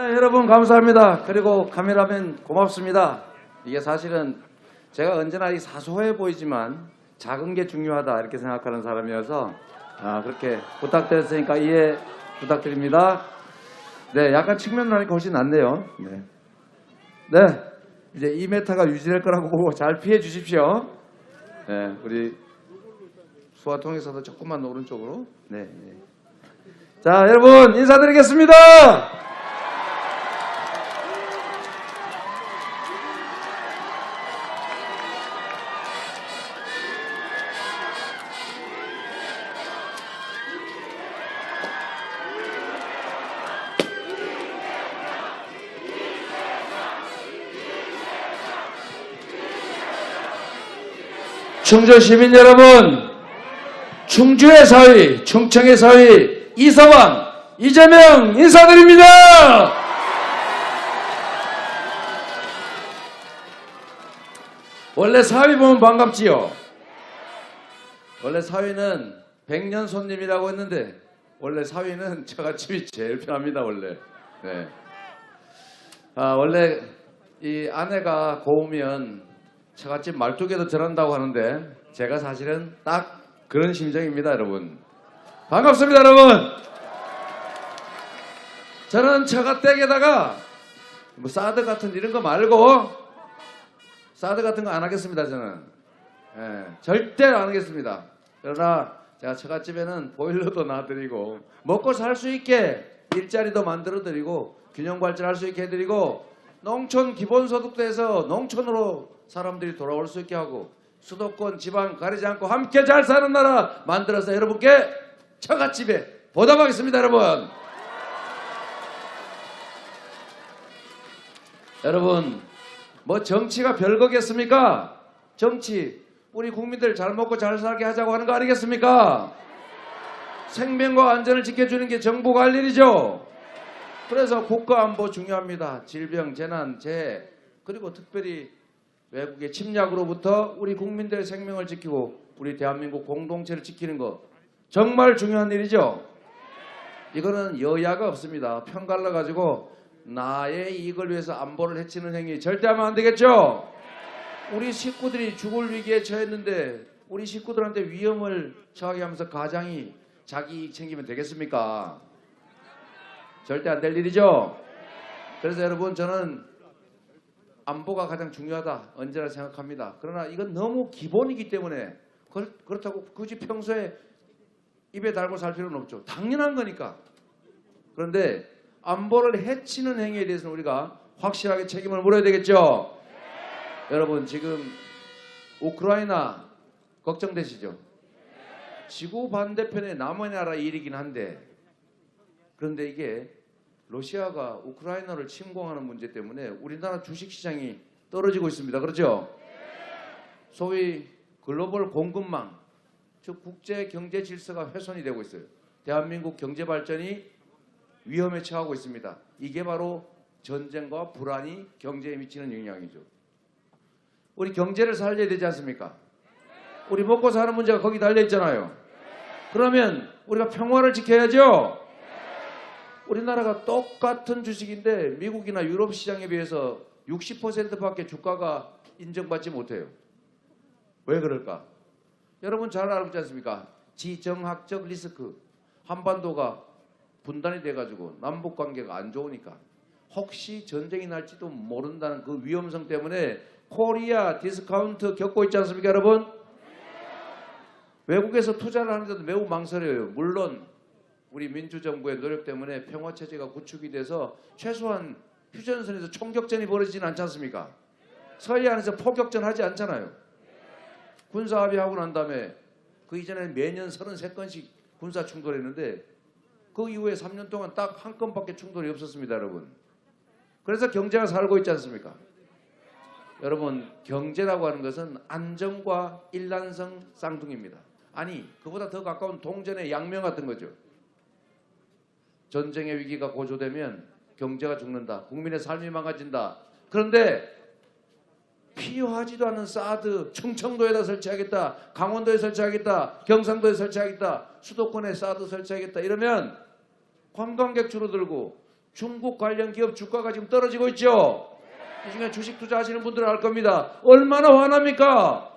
네, 여러분 감사합니다. 그리고 카메라맨 고맙습니다. 이게 사실은 제가 언제나 이 사소해 보이지만 작은 게 중요하다 이렇게 생각하는 사람이어서 아, 그렇게 부탁드렸으니까 이해 부탁드립니다. 네, 약간 측면으로 하니까 훨씬 낫네요. 네. 네, 이제 이 메타가 유지될 거라고 보고 잘 피해 주십시오. 네, 우리 수화통에서도 조금만 오른쪽으로. 네, 네. 자, 여러분 인사드리겠습니다. 충주 시민 여러분, 충주의 사위, 충청의 사위, 이서방, 이재명 인사드립니다! 원래 사위 보면 반갑지요? 원래 사위는 백년 손님이라고 했는데, 원래 사위는 처갓집이 제일 편합니다, 원래. 네. 아, 원래 이 아내가 고우면 처갓집 말뚝에도 저런다고 하는데 제가 사실은 딱 그런 심정입니다, 여러분. 반갑습니다, 여러분. 저는 처갓댁에다가 뭐 사드 같은 이런 거 말고 사드 같은 거 안 하겠습니다, 저는. 예, 절대로 안 하겠습니다. 그러나 제가 처갓집에는 보일러도 놔드리고 먹고 살 수 있게 일자리도 만들어드리고 균형 발전할 수 있게 해드리고 농촌 기본소득도 해서 농촌으로 사람들이 돌아올 수 있게 하고 수도권 지방 가리지 않고 함께 잘 사는 나라 만들어서 여러분께 처갓집에 보답하겠습니다 여러분. 여러분 뭐 정치가 별거겠습니까? 정치 우리 국민들 잘 먹고 잘 살게 하자고 하는 거 아니겠습니까? 생명과 안전을 지켜주는 게 정부가 할 일이죠. 그래서 국가 안보 중요합니다. 질병, 재난, 재해. 그리고 특별히 외국의 침략으로부터 우리 국민들의 생명을 지키고 우리 대한민국 공동체를 지키는 것 정말 중요한 일이죠. 이거는 여야가 없습니다. 편 갈라 가지고 나의 이익을 위해서 안보를 해치는 행위 절대 하면 안 되겠죠. 우리 식구들이 죽을 위기에 처했는데 우리 식구들한테 위험을 처하게 하면서 가장이 자기 이익 챙기면 되겠습니까? 절대 안 될 일이죠. 그래서 여러분 저는 안보가 가장 중요하다 언제나 생각합니다. 그러나 이건 너무 기본이기 때문에 그렇- 그렇다고 굳이 평소에 입에 달고 살 필요는 없죠. 당연한 거니까. 그런데 안보를 해치는 행위에 대해서는 우리가 확실하게 책임을 물어야 되겠죠. 여러분 지금 우크라이나 걱정되시죠? 지구 반대편에 남의 나라 일이긴 한데 그런데 이게 러시아가 우크라이나를 침공하는 문제 때문에 우리나라 주식시장이 떨어지고 있습니다. 그렇죠? 소위 글로벌 공급망, 즉 국제 경제 질서가 훼손이 되고 있어요. 대한민국 경제 발전이 위험에 처하고 있습니다. 이게 바로 전쟁과 불안이 경제에 미치는 영향이죠. 우리 경제를 살려야 되지 않습니까? 우리 먹고 사는 문제가 거기 달려 있잖아요. 그러면 우리가 평화를 지켜야죠. 우리나라가 똑같은 주식인데 미국이나 유럽 시장에 비해서 60%밖에 주가가 인정받지 못해요. 왜 그럴까? 여러분 잘 알고 있지 않습니까? 지정학적 리스크. 한반도가 분단이 돼가지고 남북 관계가 안 좋으니까 혹시 전쟁이 날지도 모른다는 그 위험성 때문에 코리아 디스카운트 겪고 있지 않습니까, 여러분? 외국에서 투자를 하는데도 매우 망설여요. 물론 우리 민주정부의 노력 때문에 평화 체제가 구축이 돼서 최소한 휴전선에서 총격전이 벌어지진 않지 않습니까? 서해안에서 포격전 하지 않잖아요. 군사 합의하고 난 다음에 그 이전에는 매년 33건씩 군사 충돌했는데 그 이후에 3년 동안 딱 한 건밖에 충돌이 없었습니다, 여러분. 그래서 경제가 살고 있지 않습니까? 여러분, 경제라고 하는 것은 안정과 일란성 쌍둥이입니다. 아니, 그보다 더 가까운 동전의 양면 같은 거죠. 전쟁의 위기가 고조되면 경제가 죽는다. 국민의 삶이 망가진다. 그런데 필요하지도 않은 사드 충청도에다 설치하겠다. 강원도에 설치하겠다. 경상도에 설치하겠다. 수도권에 사드 설치하겠다. 이러면 관광객 줄어들고 중국 관련 기업 주가가 지금 떨어지고 있죠. 이 중에 주식 투자하시는 분들은 알 겁니다. 얼마나 화납니까?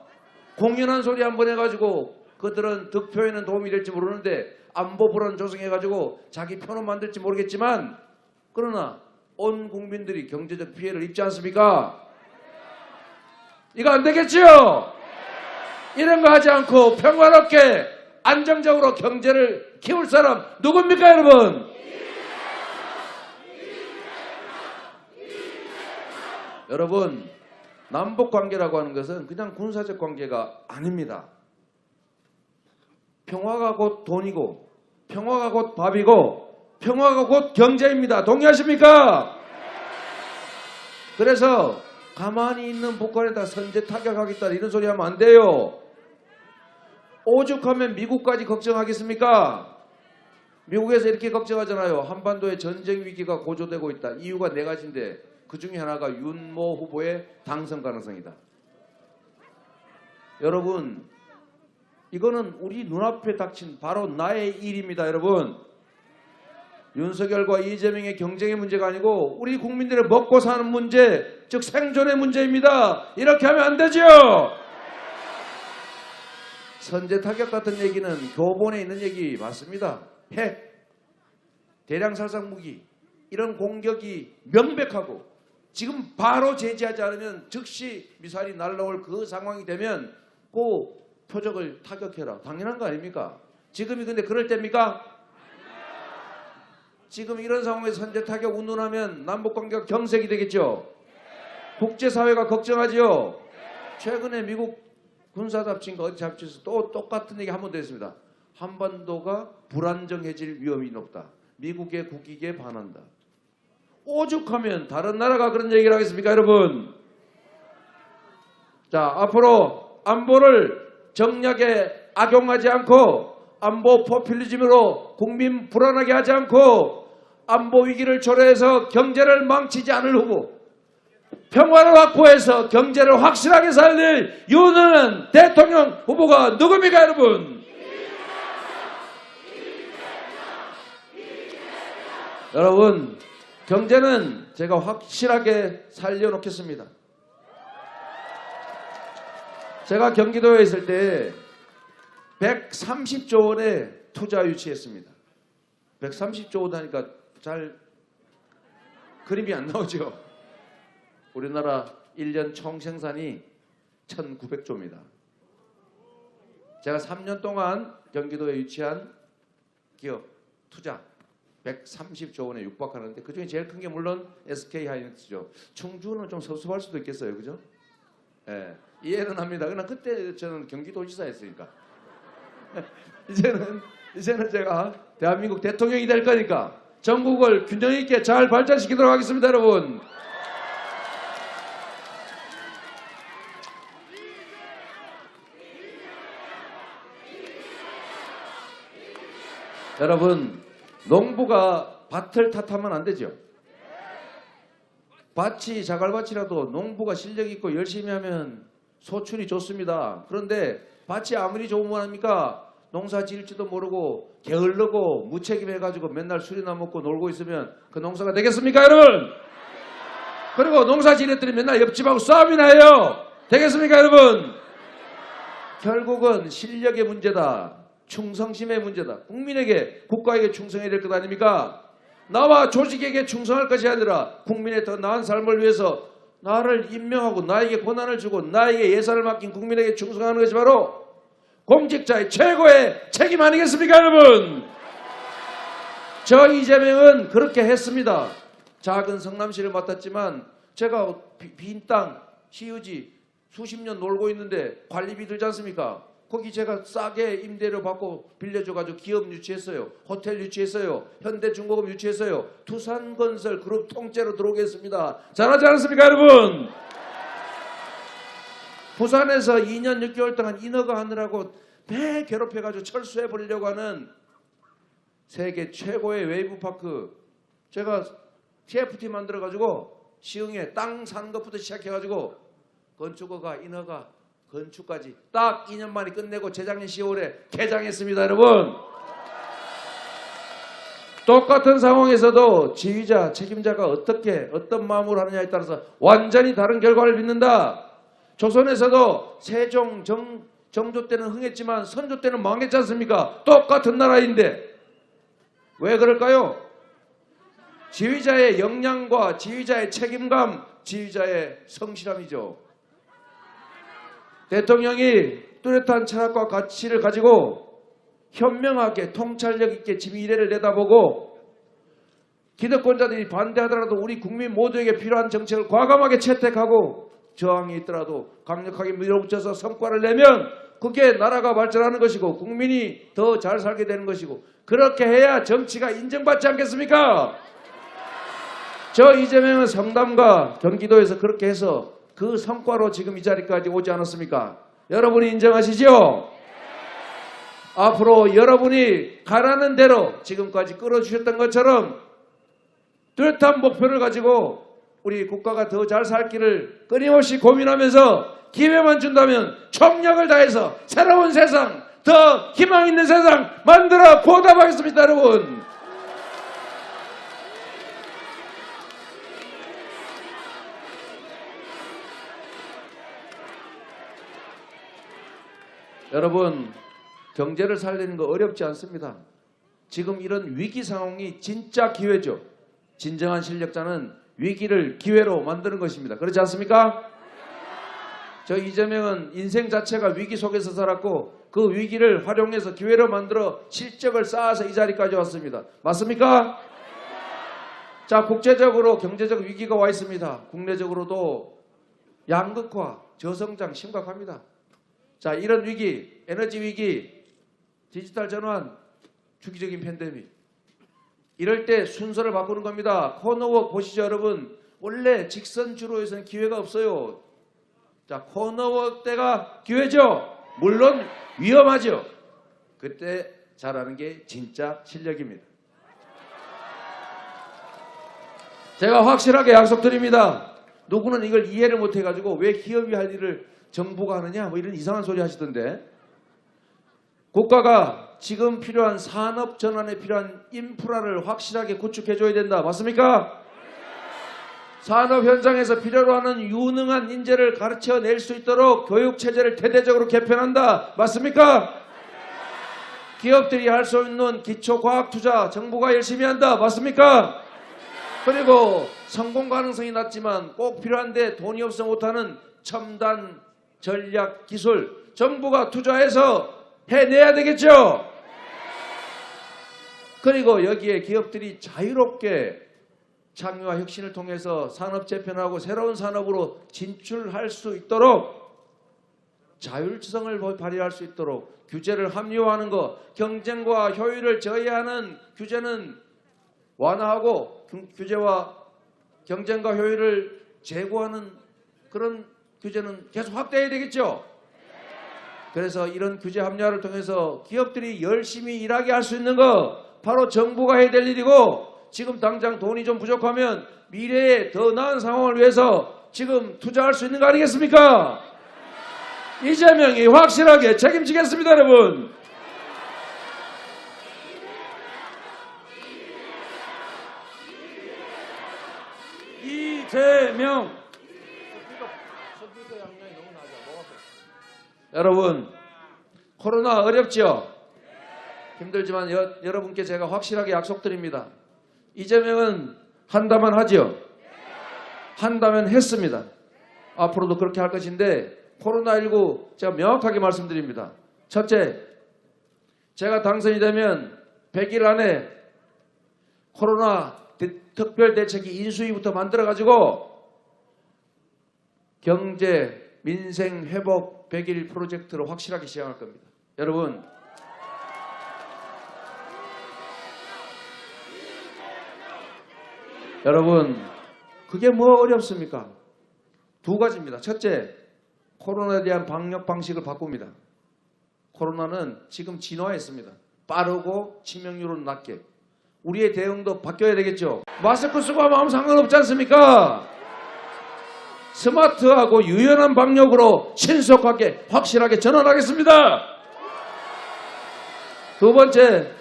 공연한 소리 한 번 해가지고 그들은 득표에는 도움이 될지 모르는데 안보 불안 조성해가지고 자기 편을 만들지 모르겠지만 그러나 온 국민들이 경제적 피해를 입지 않습니까? 이거 안 되겠지요? 이런 거 하지 않고 평화롭게 안정적으로 경제를 키울 사람 누굽니까 여러분? 여러분 남북 관계라고 하는 것은 그냥 군사적 관계가 아닙니다. 평화가 곧 돈이고 평화가 곧 밥이고 평화가 곧 경제입니다. 동의하십니까? 그래서 가만히 있는 북한에다 선제 타격하겠다 이런 소리 하면 안 돼요. 오죽하면 미국까지 걱정하겠습니까? 미국에서 이렇게 걱정하잖아요. 한반도에 전쟁 위기가 고조되고 있다. 이유가 네 가지인데 그 중에 하나가 윤모 후보의 당선 가능성이다. 여러분, 이거는 우리 눈앞에 닥친 바로 나의 일입니다, 여러분. 윤석열과 이재명의 경쟁의 문제가 아니고 우리 국민들의 먹고 사는 문제, 즉 생존의 문제입니다. 이렇게 하면 안 되죠. 선제 타격 같은 얘기는 교본에 있는 얘기 맞습니다. 핵, 대량 살상 무기 이런 공격이 명백하고 지금 바로 제지하지 않으면 즉시 미사일이 날라올 그 상황이 되면 그 표적을 타격해라. 당연한 거 아닙니까? 지금이 근데 그럴 때입니까? 지금 이런 상황에서 선제 타격 운운하면 남북 관계가 경색이 되겠죠. 국제사회가 걱정하지요. 최근에 미국 군사답진과 어디 잡지에서 또 똑같은 얘기 한 번 더 했습니다. 한반도가 불안정해질 위험이 높다. 미국의 국익에 반한다. 오죽하면 다른 나라가 그런 얘기를 하겠습니까, 여러분? 자, 앞으로 안보를 정략에 악용하지 않고 안보 포퓰리즘으로 국민 불안하게 하지 않고 안보 위기를 초래해서 경제를 망치지 않을 후보 평화를 확보해서 경제를 확실하게 살릴 윤은 대통령 후보가 누굽니까 여러분? 여러분 경제는 제가 확실하게 살려놓겠습니다. 제가 경기도에 있을 때 130조 원의 투자 유치했습니다. 130조 원 하니까 잘 그림이 안 나오죠. 우리나라 1년 총 생산이 1,900조입니다. 제가 3년 동안 경기도에 유치한 기업 투자 130조 원에 육박하는데 그 중에 제일 큰 게 물론 SK 하이닉스죠. 충주는 좀 섭섭할 수도 있겠어요, 그죠? 예, 이해는 합니다. 그러나 그때 저는 경기도지사였으니까 이제는 이제는 제가 대한민국 대통령이 될 거니까 전국을 균형 있게 잘 발전시키도록 하겠습니다, 여러분. 여러분, 농부가 밭을 탓하면 안 되죠. 밭이 자갈밭이라도 농부가 실력 있고 열심히 하면 소출이 좋습니다. 그런데 밭이 아무리 좋으면 합니까? 농사 지을지도 모르고 게을르고 무책임해가지고 맨날 술이나 먹고 놀고 있으면 그 농사가 되겠습니까, 여러분? 그리고 농사 지냈더니 맨날 옆집하고 싸움이나 해요. 되겠습니까, 여러분? 결국은 실력의 문제다. 충성심의 문제다. 국민에게 국가에게 충성해야 될 것 아닙니까? 나와 조직에게 충성할 것이 아니라 국민의 더 나은 삶을 위해서 나를 임명하고 나에게 권한을 주고 나에게 예산을 맡긴 국민에게 충성하는 것이 바로 공직자의 최고의 책임 아니겠습니까, 여러분? 저 이재명은 그렇게 했습니다. 작은 성남시를 맡았지만 제가 빈 땅, 시유지 수십 년 놀고 있는데 관리비 들지 않습니까? 거기 제가 싸게 임대료 받고 빌려줘가지고 기업 유치했어요. 호텔 유치했어요. 현대중공업 유치했어요. 두산건설 그룹 통째로 들어오겠습니다. 잘하지 않습니까, 여러분? 부산에서 2년 6개월 동안 인허가 하느라고 매 괴롭혀가지고 철수해 버리려고 하는 세계 최고의 웨이브 파크 제가 TFT 만들어가지고 시흥에 땅 사는 것부터 시작해가지고 건축허가 인허가 건축까지 딱 2년 만에 끝내고 재작년 10월에 개장했습니다, 여러분. 똑같은 상황에서도 지휘자, 책임자가 어떻게 어떤 마음으로 하느냐에 따라서 완전히 다른 결과를 빚는다. 조선에서도 세종 정, 정조 때는 흥했지만 선조 때는 망했지 않습니까? 똑같은 나라인데 왜 그럴까요? 지휘자의 역량과 지휘자의 책임감, 지휘자의 성실함이죠. 대통령이 뚜렷한 철학과 가치를 가지고 현명하게 통찰력 있게 지금 미래를 내다보고 기득권자들이 반대하더라도 우리 국민 모두에게 필요한 정책을 과감하게 채택하고 저항이 있더라도 강력하게 밀어붙여서 성과를 내면 그게 나라가 발전하는 것이고 국민이 더 잘 살게 되는 것이고 그렇게 해야 정치가 인정받지 않겠습니까? 저 이재명은 성남과 경기도에서 그렇게 해서 그 성과로 지금 이 자리까지 오지 않았습니까? 여러분이 인정하시죠? 앞으로 여러분이 가라는 대로 지금까지 끌어주셨던 것처럼 뚜렷한 목표를 가지고 우리 국가가 더 잘 살기를 끊임없이 고민하면서 기회만 준다면 총력을 다해서 새로운 세상, 더 희망 있는 세상 만들어 보답하겠습니다, 여러분. 여러분, 경제를 살리는 거 어렵지 않습니다. 지금 이런 위기 상황이 진짜 기회죠. 진정한 실력자는 위기를 기회로 만드는 것입니다. 그렇지 않습니까? 저 이재명은 인생 자체가 위기 속에서 살았고 그 위기를 활용해서 기회로 만들어 실적을 쌓아서 이 자리까지 왔습니다. 맞습니까? 자, 국제적으로 경제적 위기가 와 있습니다. 국내적으로도 양극화, 저성장 심각합니다. 자, 이런 위기, 에너지 위기, 디지털 전환, 주기적인 팬데믹. 이럴 때 순서를 바꾸는 겁니다. 코너웍 보시죠, 여러분. 원래 직선 주로에서는 기회가 없어요. 자, 코너웍 때가 기회죠. 물론 위험하죠. 그때 잘하는 게 진짜 실력입니다. 제가 확실하게 약속드립니다. 누구는 이걸 이해를 못 해가지고 왜 기업이 할 일을 정부가 하느냐 뭐 이런 이상한 소리 하시던데 국가가 지금 필요한 산업 전환에 필요한 인프라를 확실하게 구축해줘야 된다. 맞습니까? 산업 현장에서 필요로 하는 유능한 인재를 가르쳐 낼 수 있도록 교육 체제를 대대적으로 개편한다. 맞습니까? 기업들이 할 수 있는 기초 과학 투자 정부가 열심히 한다. 맞습니까? 그리고 성공 가능성이 낮지만 꼭 필요한데 돈이 없어 못하는 첨단 전략 기술 정부가 투자해서 해내야 되겠죠. 그리고 여기에 기업들이 자유롭게 창의와 혁신을 통해서 산업 재편하고 새로운 산업으로 진출할 수 있도록 자율성을 발휘할 수 있도록 규제를 합리화하는 것, 경쟁과 효율을 저해하는 규제는 완화하고 규- 규제와 경쟁과 효율을 제고하는 그런 규제는 계속 확대해야 되겠죠. 그래서 이런 규제 합리화를 통해서 기업들이 열심히 일하게 할 수 있는 거 바로 정부가 해야 될 일이고 지금 당장 돈이 좀 부족하면 미래에 더 나은 상황을 위해서 지금 투자할 수 있는 거 아니겠습니까? 이재명이 확실하게 책임지겠습니다, 여러분. 이재명. 여러분, 코로나 어렵죠? 힘들지만 여, 여러분께 제가 확실하게 약속드립니다. 이재명은 한다면 하죠? 한다면 했습니다. 앞으로도 그렇게 할 것인데 코로나19 제가 명확하게 말씀드립니다. 첫째, 제가 당선이 되면 100일 안에 코로나 대- 특별대책이 인수위부터 만들어가지고 경제, 민생 회복 100일 프로젝트로 확실하게 시작할 겁니다. 여러분, 여러분, 그게 뭐 어렵습니까? 두 가지입니다. 첫째, 코로나에 대한 방역 방식을 바꿉니다. 코로나는 지금 진화했습니다. 빠르고 치명률은 낮게. 우리의 대응도 바뀌어야 되겠죠. 마스크 쓰고 하면 아무 상관없지 않습니까? 스마트하고 유연한 방역으로 신속하게 확실하게 전환하겠습니다. 두 번째,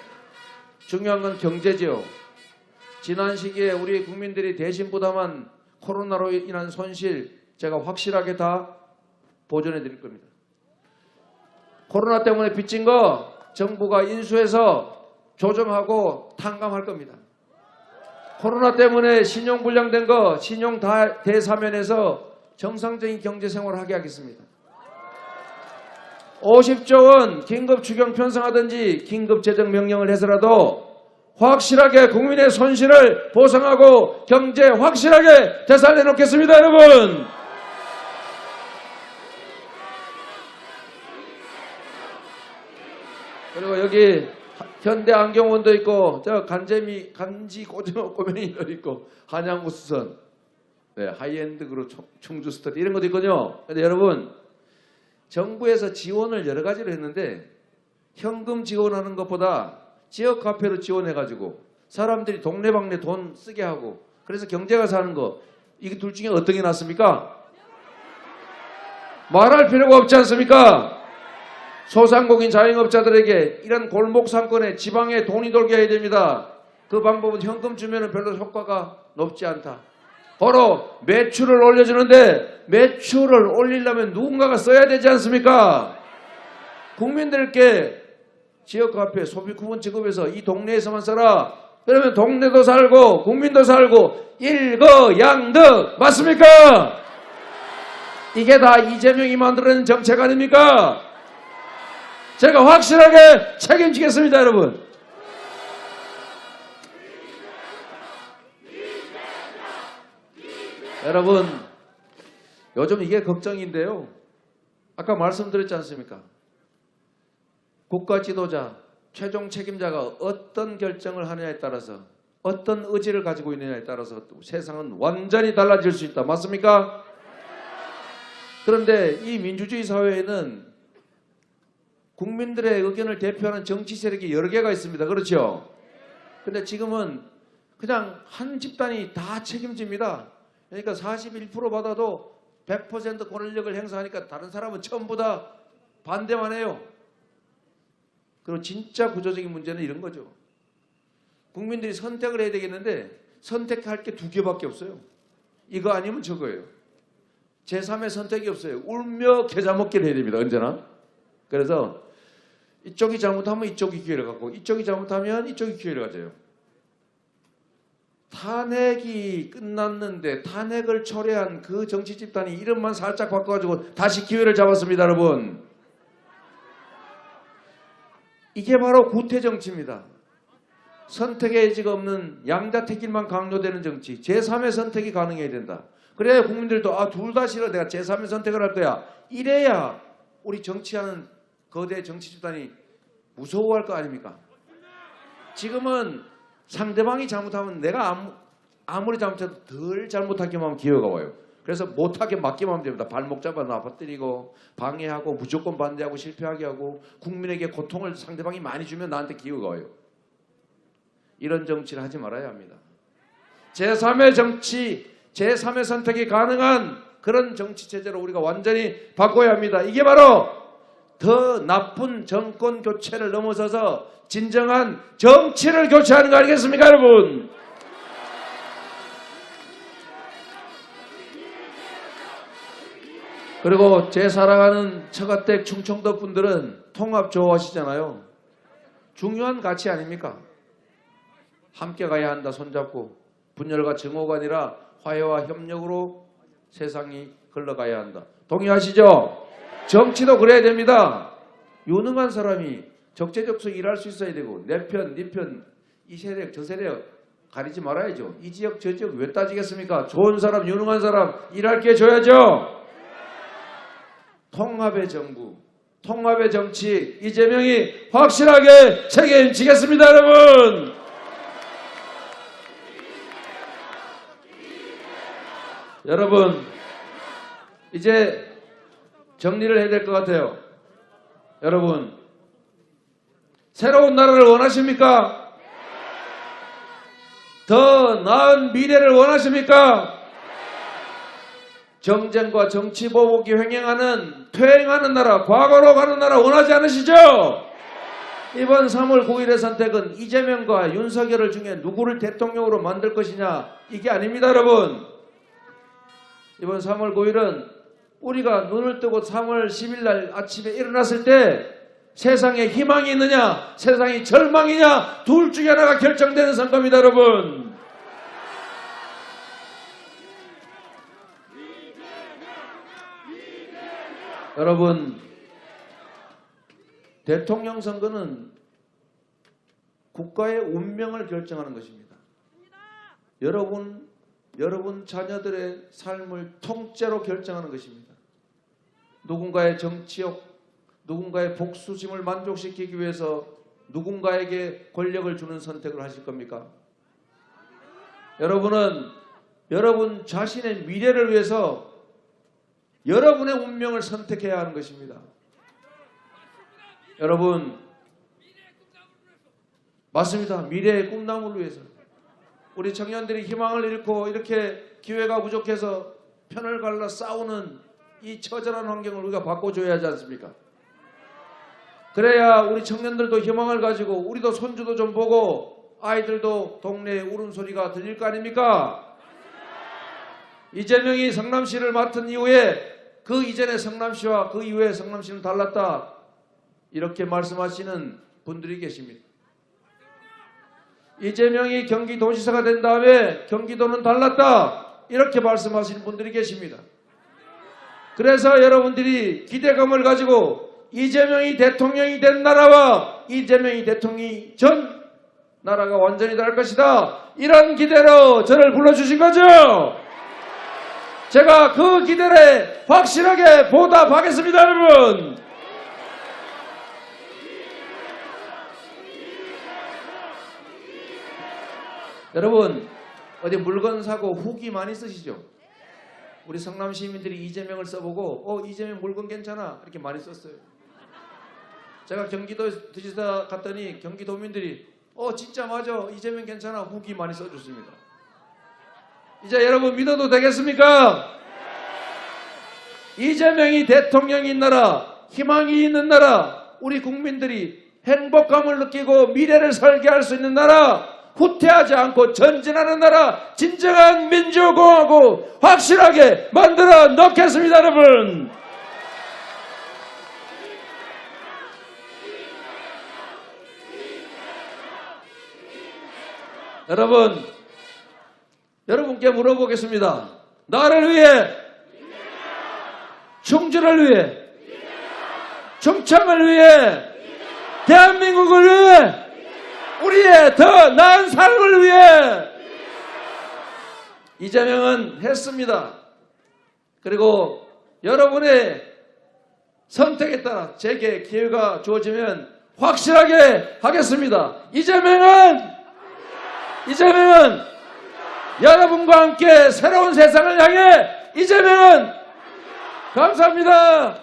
중요한 건 경제지요. 지난 시기에 우리 국민들이 대신 부담한 코로나로 인한 손실 제가 확실하게 다 보존해 드릴 겁니다. 코로나 때문에 빚진 거 정부가 인수해서 조정하고 탕감할 겁니다. 코로나 때문에 신용 불량된 거 신용 다 대사면에서 정상적인 경제 생활을 하게 하겠습니다. 50조 원 긴급 추경 편성하든지 긴급 재정 명령을 해서라도 확실하게 국민의 손실을 보상하고 경제 확실하게 되살려 놓겠습니다, 여러분. 그리고 여기 현대 안경원도 있고 저 간재미 간지 고등어 꼬맹이도 있고 한양우 수선 네, 하이엔드 그룹 청- 충주 스터디 이런 것도 있거든요. 근데 여러분 정부에서 지원을 여러 가지로 했는데 현금 지원하는 것보다 지역 카페로 지원해 가지고 사람들이 동네방네 돈 쓰게 하고 그래서 경제가 사는 거 이게 둘 중에 어떤 게 낫습니까? 말할 필요가 없지 않습니까? 소상공인 자영업자들에게 이런 골목 상권에 지방에 돈이 돌게 해야 됩니다. 그 방법은 현금 주면 별로 효과가 높지 않다. 바로 매출을 올려주는데 매출을 올리려면 누군가가 써야 되지 않습니까? 국민들께 지역 카페 소비 쿠폰 지급해서 이 동네에서만 써라. 그러면 동네도 살고 국민도 살고 일거양득 맞습니까? 이게 다 이재명이 만들어낸 정책 아닙니까? 제가 확실하게 책임지겠습니다, 여러분. 여러분, 요즘 이게 걱정인데요. 아까 말씀드렸지 않습니까? 국가 지도자, 최종 책임자가 어떤 결정을 하느냐에 따라서 어떤 의지를 가지고 있느냐에 따라서 또 세상은 완전히 달라질 수 있다. 맞습니까? 그런데 이 민주주의 사회에는 국민들의 의견을 대표하는 정치 세력이 여러 개가 있습니다. 그렇죠? 근데 지금은 그냥 한 집단이 다 책임집니다. 그러니까 41% 받아도 100% 권력을 행사하니까 다른 사람은 전부 다 반대만 해요. 그리고 진짜 구조적인 문제는 이런 거죠. 국민들이 선택을 해야 되겠는데 선택할 게 두 개밖에 없어요. 이거 아니면 저거예요. 제3의 선택이 없어요. 울며 계좌 먹기를 해야 됩니다. 언제나. 그래서 이쪽이 잘못하면 이쪽이 기회를 갖고 이쪽이 잘못하면 이쪽이 기회를 가져요. 탄핵이 끝났는데 탄핵을 초래한 그 정치 집단이 이름만 살짝 바꿔가지고 다시 기회를 잡았습니다, 여러분. 이게 바로 구태 정치입니다. 선택의 여지가 없는 양자택일만 강요되는 정치, 제3의 선택이 가능해야 된다. 그래야 국민들도 아 둘 다 싫어 내가 제3의 선택을 할 거야. 이래야 우리 정치하는 거대 정치 집단이 무서워할 거 아닙니까? 지금은 상대방이 잘못하면 내가 아무, 아무리 잘못해도 덜 잘못하기만 하면 기회가 와요. 그래서 못하게 맡기만 하면 됩니다. 발목 잡아 놔버뜨리고 방해하고 무조건 반대하고 실패하게 하고 국민에게 고통을 상대방이 많이 주면 나한테 기회가 와요. 이런 정치를 하지 말아야 합니다. 제3의 정치, 제3의 선택이 가능한 그런 정치 체제로 우리가 완전히 바꿔야 합니다. 이게 바로 더 나쁜 정권 교체를 넘어서서 진정한 정치를 교체하는 거 아니겠습니까, 여러분? 그리고 제 사랑하는 처가댁 충청도 분들은 통합 좋아하시잖아요. 중요한 가치 아닙니까? 함께 가야 한다 손잡고 분열과 증오가 아니라 화해와 협력으로 세상이 흘러가야 한다. 동의하시죠? 정치도 그래야 됩니다. 유능한 사람이 적재적소 일할 수 있어야 되고 내 편, 네 편, 이 세력, 저 세력 가리지 말아야죠. 이 지역, 저 지역 왜 따지겠습니까? 좋은 사람, 유능한 사람 일할 게 줘야죠. 통합의 정부, 통합의 정치 이재명이 확실하게 책임지겠습니다, 여러분. 여러분 이제 정리를 해야 될 것 같아요. 여러분 새로운 나라를 원하십니까? 더 나은 미래를 원하십니까? 정쟁과 정치 보복이 횡행하는 퇴행하는 나라, 과거로 가는 나라 원하지 않으시죠? 이번 3월 9일의 선택은 이재명과 윤석열 중에 누구를 대통령으로 만들 것이냐 이게 아닙니다 여러분 이번 3월 9일은 우리가 눈을 뜨고 3월 10일 날 아침에 일어났을 때 세상에 희망이 있느냐 세상이 절망이냐 둘 중에 하나가 결정되는 선거입니다 여러분 여러분 대통령 선거는 국가의 운명을 결정하는 것입니다. 여러분, 여러분 자녀들의 삶을 통째로 결정하는 것입니다. 누군가의 정치욕, 누군가의 복수심을 만족시키기 위해서 누군가에게 권력을 주는 선택을 하실 겁니까? 여러분은 여러분 자신의 미래를 위해서 여러분의 운명을 선택해야 하는 것입니다. 여러분 맞습니다. 미래의 꿈나무를 위해서 우리 청년들이 희망을 잃고 이렇게 기회가 부족해서 편을 갈라 싸우는 이 처절한 환경을 우리가 바꿔줘야 하지 않습니까? 그래야 우리 청년들도 희망을 가지고 우리도 손주도 좀 보고 아이들도 동네에 울음소리가 들릴 거 아닙니까? 이재명이 성남시를 맡은 이후에 그 이전의 성남시와 그 이후의 성남시는 달랐다. 이렇게 말씀하시는 분들이 계십니다. 이재명이 경기도지사가 된 다음에 경기도는 달랐다. 이렇게 말씀하시는 분들이 계십니다. 그래서 여러분들이 기대감을 가지고 이재명이 대통령이 된 나라와 이재명이 대통령이 전 나라가 완전히 다를 것이다. 이런 기대로 저를 불러주신 거죠. 제가 그 기대에 확실하게 보답하겠습니다, 여러분. 여러분 어디 물건 사고 후기 많이 쓰시죠? 우리 성남 시민들이 이재명을 써보고 어 이재명 물건 괜찮아 이렇게 많이 썼어요. 제가 경기도 도지사 갔더니 경기도민들이 어 진짜 맞아 이재명 괜찮아 후기 많이 써줬습니다. 이제 여러분 믿어도 되겠습니까? 이재명이 대통령인 나라, 희망이 있는 나라, 우리 국민들이 행복감을 느끼고 미래를 설계할 수 있는 나라, 후퇴하지 않고 전진하는 나라, 진정한 민주공화국 확실하게 만들어 넣겠습니다, 여러분. 여러분, 여러분께 물어보겠습니다. 나를 위해, 충주를 위해, 충청을 위해, 대한민국을 위해, 우리의 더 나은 삶을 위해 이재명은 했습니다. 그리고 여러분의 선택에 따라 제게 기회가 주어지면 확실하게 하겠습니다. 이재명은 이재명은 여러분과 함께 새로운 세상을 향해 이재명은 감사합니다.